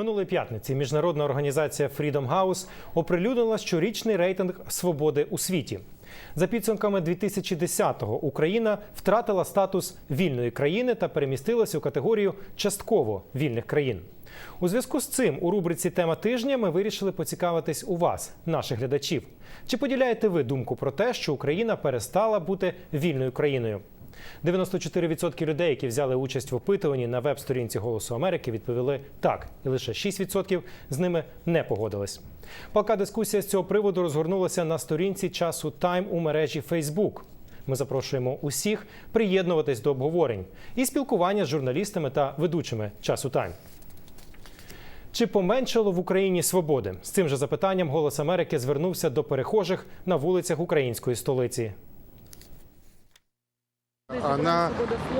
Минулої п'ятниці міжнародна організація Freedom House оприлюднила щорічний рейтинг свободи у світі. За підсумками 2010-го Україна втратила статус вільної країни та перемістилася у категорію частково вільних країн. У зв'язку з цим у рубриці Тема тижня ми вирішили поцікавитись у вас, наших глядачів. Чи поділяєте ви думку про те, що Україна перестала бути вільною країною? 94% людей, які взяли участь в опитуванні на веб-сторінці Голосу Америки, відповіли так, і лише 6% з ними не погодились. Палка дискусія з цього приводу розгорнулася на сторінці часу Тайм у мережі Facebook. Ми запрошуємо усіх приєднуватись до обговорень і спілкування з журналістами та ведучими часу Тайм. Чи поменшало в Україні свободи? З цим же запитанням Голос Америки звернувся до перехожих на вулицях української столиці. Она,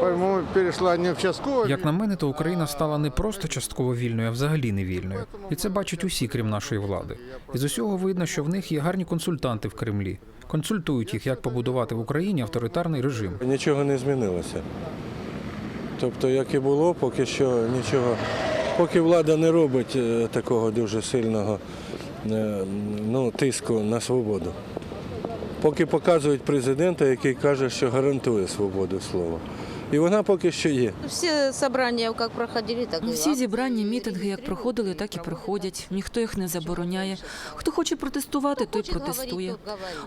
по-моему, перешла не в частково. Як на мене, то Україна стала не просто частково вільною, а взагалі не вільною. І це бачать усі, крім нашої влади. І з усього видно, що в них є гарні консультанти в Кремлі. Консультують їх, як побудувати в Україні авторитарний режим. Нічого не змінилося. Тобто, як і було, поки що нічого. Поки влада не робить е, такого дуже сильного е, ну, тиску на свободу. Поки показують президента, який каже, що гарантує свободу слова. І вона поки що є. Все собрания как проходили, так и Всі зібрання, мітинги як проходили, так і проходять. Ніхто їх не забороняє. Хто хоче протестувати, той протестує.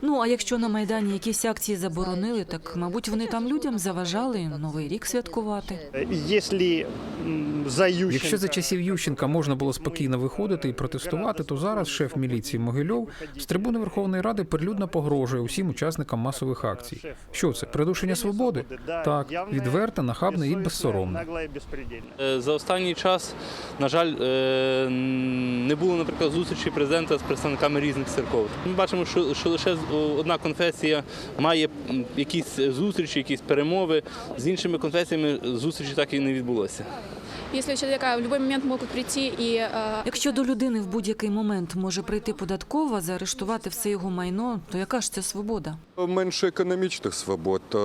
Ну а якщо на майдані якісь акції заборонили, так мабуть вони там людям заважали новий рік святкувати. Якщо за часів Ющенка можна було спокійно виходити і протестувати, то зараз шеф міліції Могильов з трибуни Верховної Ради прилюдно погрожує усім учасникам масових акцій. Що це? Придушення свободи? Так, відверте, нахабне і и. Е, За останній час, на жаль, е, не було, наприклад, зустрічі президента з представниками різних церков. Ми бачимо, що, що лише одна конфесія має якісь зустрічі, якісь перемови. З іншими конфесіями зустрічі так і не відбулося. Якщо до людини в будь-який момент може прийти податкова, заарештувати все його майно, то яка ж це свобода? Менше економічних свобод, е,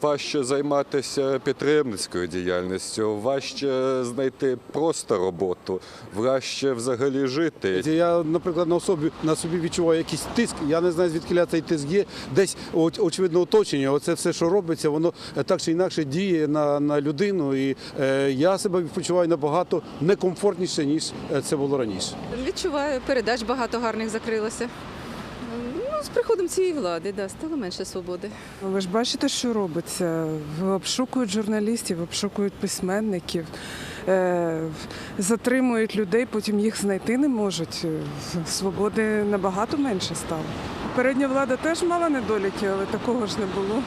важче займатися підприємницькою діяльністю, важче знайти просто роботу, важче взагалі жити. Я, наприклад, на особі на собі відчуваю якийсь тиск. Я не знаю, звідки цей тиск є. Десь очевидно оточення. Оце все, що робиться, воно е, так чи інакше діє на, на людину. І е, я себе почуваю набагато некомфортніше, ніж е, це було раніше. Відчуваю, передач багато гарних закрилося. Ну, з приходом цієї влади да, стало менше свободи. Ви ж бачите, що робиться? Обшукують журналістів, обшукують письменників, е, затримують людей, потім їх знайти не можуть. Свободи набагато менше стало. Передня влада теж мала недоліки, але такого ж не було.